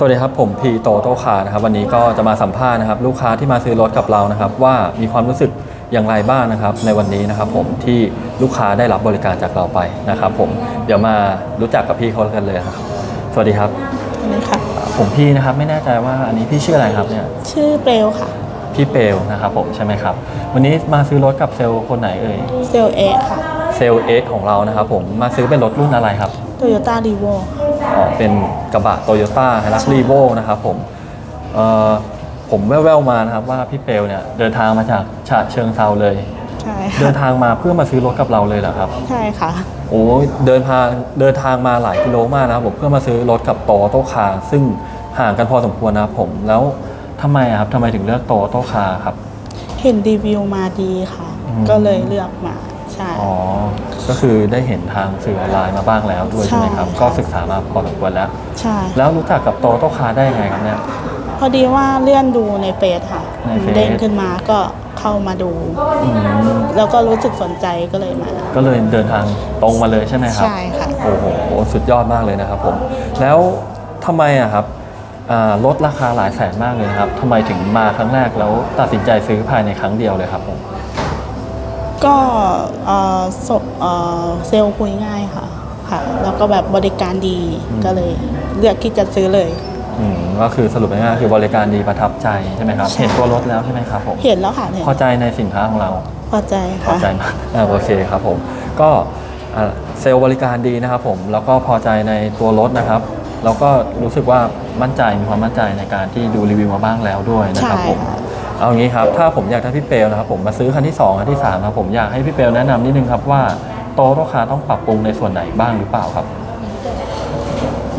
สวัสดีครับ ผมพีโตโตคานะครับวันนี้ก็จะมาสัมภาษณ์นะครับลูกค้าที่มาซื้อรถกับเรานะครับ ว่ามีความรู้สึกอย่างไรบ้างนะครับ ในวันนี้นะครับผมที่ลูกค้าได้รับบริการจากเราไปนะครับ ผมเดี๋ยวมารู้จักกับพี่เขากันเลยครับ สวัสดีครับนี่ค่ะผมพี่นะครับไม่แน่ใจว่าอันนี้พี่ชื่ออะไรครับเนี่ยชื่อเปลวค่ะ พี่เปลวนะครับผมใช่ไหมครับ วันนี้มาซื้อรถกับเซลล์คนไหนเอ่ยเซลเอค่ะเซลล์เอ็กของเรานะครับผมมาซื้อเป็นรถรุ่นอะไรครับ โตโยต้ารีโวอ๋อเป็นกระบะโตโยต้าไฮรักใช่รีโวนะครับผมเอ่อผมแว่วๆมานะครับว่าพี่เปลเนี่ยเดินทางมาจากฉะเชิงเซาเลย ใช่เดิค่ะนทางมาเพื่อมาซื้อรถกับเราเลยเหรอครับ ใช่ค่ะ โอ้ยเดินทางเดินทางมาหลายกิโลมากนะครับผมเพื่อมาซื้อรถกับโตโตคาร์ซึ่งห่างกันพอสมควรนะครับผมแล้วทำไมอะครับทำไมถึงเลือกโตโตคาร์ครับ เห็นรีวิวมาดีค่ะ อืม ก็เลยเลือกมา ใช่ อ๋อ ก็คือได้เห็นทางสื่อออนไลน์มาบ้างแล้วด้วยใช่ไหมครับ ใช่ค่ะก็ศึกษามาพอสมควรแล้ว ใช่ แล้วรู้จักกับโตโตคาร์ได้ยังไงครับเนี่ย พอดีว่าเลื่อนดูในเฟซค่ะในเฟซ เด้งขึ้นมาก็เข้ามาดู อืมแล้วก็รู้สึกสนใจก็เลยมา ก็เลยเดินทางตรงมาเลยใช่ไหมครับ ใช่ค่ะ โอ้โห สุดยอดมากเลยนะครับผม แล้วทำไมอะครับอ่าลดราคาหลายแสนมากเลยนะครับทำไมถึงมาครั้งแรกแล้วตัดสินใจซื้อภายในครั้งเดียวเลยครับผม ก็เอ่อสเอ่อเซลล์คุยง่ายค่ะค่ะ แล้วก็แบบบริการดีอืมก็เลยเลือกที่จะซื้อเลย อืมก็คือสรุปง่ายๆคือบริการดีประทับใจใช่ไหมครับ ใช่ เห็นตัวรถแล้วใช่ไหมครับผมเห็นแล้วค่ะเห็นพอใจในสินค้าของเรา พอใจพอค่ะ ใจมากอ่าโอเคครับผม ก็อ่าเซลล์บริการดีนะครับผม แล้วก็พอใจในตัวรถนะครับ แล้วก็รู้สึกว่ามั่นใจมีความมั่นใจในการที่ดูรีวิวมาบ้างแล้วด้วยนะครับผมใช่ค่ะ เอางี้ครับ ถ้าผมอยากได้พี่เปลนะครับผมมาซื้อคันที่2คันที่3ครับผมอยากให้พี่เปลแนะนำนิดนึงครับว่าโตโตคาต้องปรับปรุงในส่วนไหนบ้างหรือเปล่าครับ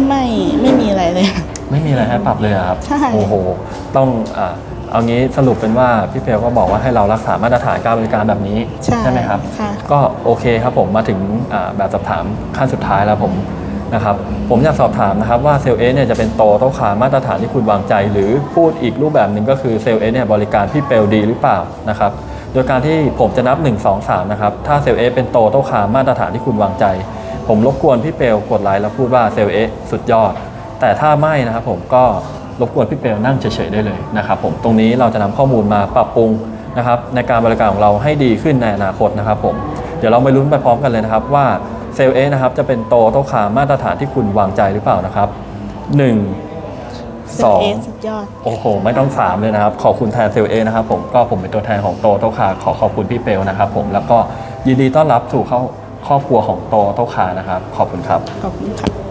ไม่ไม่มีอะไรเลย ไม่มีอะไรให้ปรับเลยเหรอครับใช่โอ้โห ต้องอ่าเอางี้สรุปเป็นว่าพี่เปลก็บอกว่าให้เรารักษามาตรฐานการบริการแบบนี้ใช่ไหมครับค่ะก็โอเคครับผมมาถึงอ่าแบบสอบถามขั้นสุดท้ายแล้วผม นะครับผมอยากสอบถามนะครับว่าเซลเอเนี่ยจะเป็นโตโตคามาตรฐานที่คุณวางใจ หรือพูดอีกรูปแบบหนึ่งก็คือเซลเอเนี่ยบริการพี่เปลดีหรือเปล่านะครับโดยการที่ผมจะนับ 1 2 3 นะครับ ถ้าเซลเอเป็นโตโตคามาตรฐานที่คุณวางใจ ผมรบกวนพี่เปลกดไลค์แล้วพูดว่าเซลเอสุดยอด แต่ถ้าไม่นะครับผมก็รบกวนพี่เปลนั่งเฉยๆได้เลยนะครับผมตรงนี้เราจะนำข้อมูลมาปรับปรุงนะครับในการบริการของเราให้ดีขึ้นในอนาคตนะครับผมเดี๋ยวเราไปลุ้นไปพร้อมกันเลยนะครับว่า ซลเอนะครับจะเป็นโตโตคามาตรฐานที่คุณวางใจหรือเปล่านะครับหนึ่งเซสลอล์งเอสุดยอดโอ้โห ไม่ต้องถามเลยนะครับ ขอบคุณแทนเซลเอนะครับผมก็ผมเป็นตัวแทนของโตโตคาขอขอบคุณพี่เปลนะครับผมแล้วก็ยินดีต้อนรับสู่เข้าครอบครัวของโตโตคานะครับ ขอบคุณครับ ขอบคุณค่ะ